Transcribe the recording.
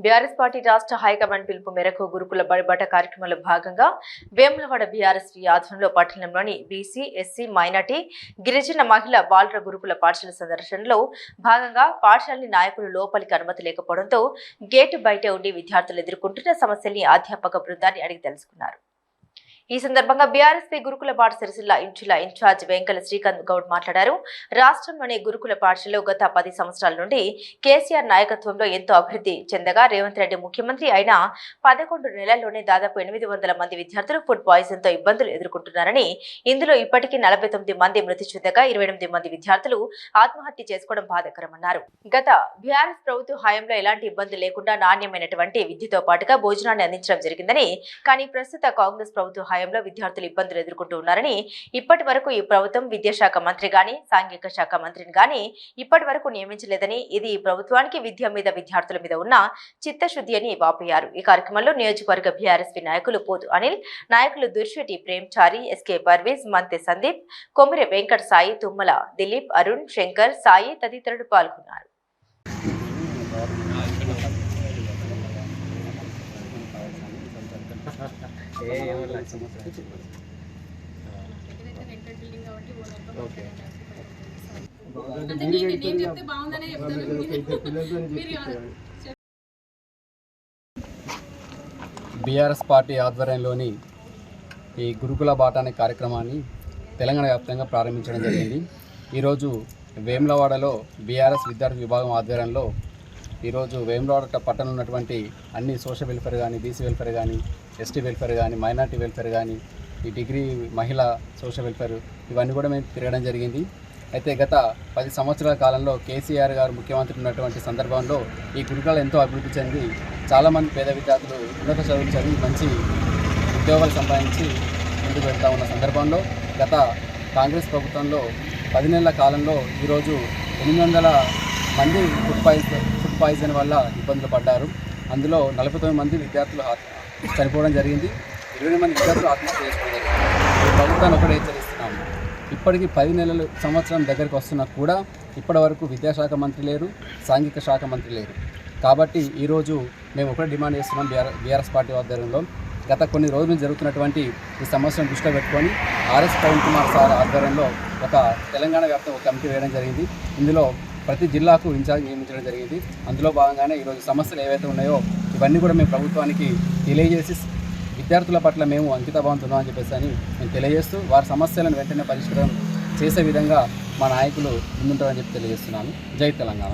BRS party రాష్ట్ర high command పిలుపు మేరకు గురుకుల బడిబాట కార్యక్రమంలో భాగంగా వేములవాడ బీఆర్ఎస్ ఆధ్వర్యంలో పట్టణంలోని బీసీ ఎస్సీ మైనార్టీ గిరిజన మహిళ బాలుర గురుకుల పాఠశాల సందర్శనలో భాగంగా పాఠశాలని నాయకులు లోపలికి అనుమతి లేకపోవడంతో గేటు బయట ఉండి విద్యార్థులు ఎదుర్కొంటున్న సమస్యల్ని అధ్యాపక బృందాన్ని అడిగి తెలుసుకున్నారు. ఈ సందర్భంగా బీఆర్ఎస్పీ గురుకుల పాఠశాల జిల్లా ఇంచుల ఇన్ఛార్జ్ వెంకల శ్రీకాంత్ గౌడ్ మాట్లాడారు. రాష్ట్రంలోని గురుకుల పాఠశాలలో గత పది సంవత్సరాల నుండి కేసీఆర్ నాయకత్వంలో ఎంతో అభివృద్ధి చెందగా రేవంత్ రెడ్డి ముఖ్యమంత్రి అయిన పదకొండు నెలల్లోనే దాదాపు ఎనిమిది వందల మంది విద్యార్థులు ఫుడ్ పాయిజన్తో ఇబ్బందులు ఎదుర్కొంటున్నారని ఇందులో ఇప్పటికీ నలభై తొమ్మిది మంది మృతి చెందగా ఇరవై ఎనిమిది మంది విద్యార్థులు ఆత్మహత్య చేసుకోవడం బాధాకరమన్నారు. గత బీఆర్ఎస్ ప్రభుత్వ హయాంలో ఎలాంటి ఇబ్బంది లేకుండా నాణ్యమైనటువంటి విద్యతో పాటుగా భోజనాన్ని అందించడం జరిగిందని కానీ ప్రస్తుత కాంగ్రెస్ ప్రభుత్వ హయాంలో విద్యార్థులు ఇబ్బందులు ఎదుర్కొంటూ ఉన్నారని ఇప్పటి వరకు ఈ ప్రభుత్వం విద్యాశాఖ మంత్రి గాని సాంఘిక శాఖ మంత్రిని గాని ఇప్పటి వరకు నియమించలేదని ఇది ప్రభుత్వానికి విద్య మీద విద్యార్థుల మీద ఉన్న చిత్తశుద్ధి అని వాపోయారు. ఈ కార్యక్రమంలో నియోజకవర్గ బీఆర్ఎస్పీ నాయకులు పోతు అనిల్ నాయకులు దుర్శెట్టి ప్రేమ్చారి ఎస్కే పర్వీజ్ మంత్రి సందీప్ కొమిరె వెంకట సాయి తుమ్మల దిలీప్ అరుణ్ శంకర్ సాయి తదితరులు పాల్గొన్నారు. బీఆర్ఎస్ పార్టీ ఆధ్వర్యంలోని ఈ గురుకుల బాట అనే కార్యక్రమాన్ని తెలంగాణ వ్యాప్తంగా ప్రారంభించడం జరిగింది. ఈరోజు వేములవాడలో బీఆర్ఎస్ విద్యార్థి విభాగం ఆధ్వర్యంలో ఈరోజు వేములవాడ పట్టణంలో ఉన్నటువంటి అన్ని సోషల్ వెల్ఫేర్ కానీ బీసీ వెల్ఫేర్ కానీ ఎస్టీ వెల్ఫేర్ కానీ మైనార్టీ వెల్ఫేర్ కానీ ఈ డిగ్రీ మహిళా సోషల్ వెల్ఫేర్ ఇవన్నీ కూడా మేము తిరగడం జరిగింది. అయితే గత పది సంవత్సరాల కాలంలో కేసీఆర్ గారు ముఖ్యమంత్రి ఉన్నటువంటి సందర్భంలో ఈ గురుకులాలు ఎంతో అభివృద్ధి చెంది చాలామంది పేద విద్యార్థులు ఉన్నత చదువులు చదివి మంచి ఉద్యోగాలు సంపాదించి ముందుకు వెళ్తూ ఉన్న సందర్భంలో గత కాంగ్రెస్ ప్రభుత్వంలో పది నెలల కాలంలో ఈరోజు ఎనిమిది వందల మంది ఉత్పాదిస్తారు పాయిజన్ వల్ల ఇబ్బందులు పడ్డారు. అందులో నలభై తొమ్మిది మంది విద్యార్థులు చనిపోవడం జరిగింది. ఇరవై మంది విద్యార్థులు ఆత్మహత్య చేసుకోవడం జరిగింది ప్రభుత్వాన్ని ఒకటే హెచ్చరిస్తున్నాము. ఇప్పటికీ పది నెలలు సంవత్సరం దగ్గరికి వస్తున్నా కూడా ఇప్పటి వరకు విద్యాశాఖ మంత్రి లేరు సాంఘిక శాఖ మంత్రి లేరు. కాబట్టి ఈరోజు మేము ఒకటే డిమాండ్ చేస్తున్నాం బీఆర్ బీఆర్ఎస్ పార్టీ ఆధ్వర్యంలో. గత కొన్ని రోజులు జరుగుతున్నటువంటి ఈ సమస్యను దృష్టిలో పెట్టుకొని ఆర్ఎస్ ప్రవీణ్ కుమార్ సార్ ఆధ్వర్యంలో ఒక తెలంగాణ వ్యాప్తంగా ఒక కమిటీ వేయడం జరిగింది. ఇందులో ప్రతి జిల్లాకు ఇన్ఛార్జ్ నియమించడం జరిగింది. అందులో భాగంగానే ఈరోజు సమస్యలు ఏవైతే ఉన్నాయో ఇవన్నీ కూడా మేము ప్రభుత్వానికి తెలియజేసి విద్యార్థుల పట్ల మేము అంకితభావంతో ఉన్నామని చెప్పేసి అని మేము తెలియజేస్తూ వారి సమస్యలను వెంటనే పరిష్కారం చేసే విధంగా మా నాయకులు ముందుంటారని చెప్పి తెలియజేస్తున్నాను. జై తెలంగాణ.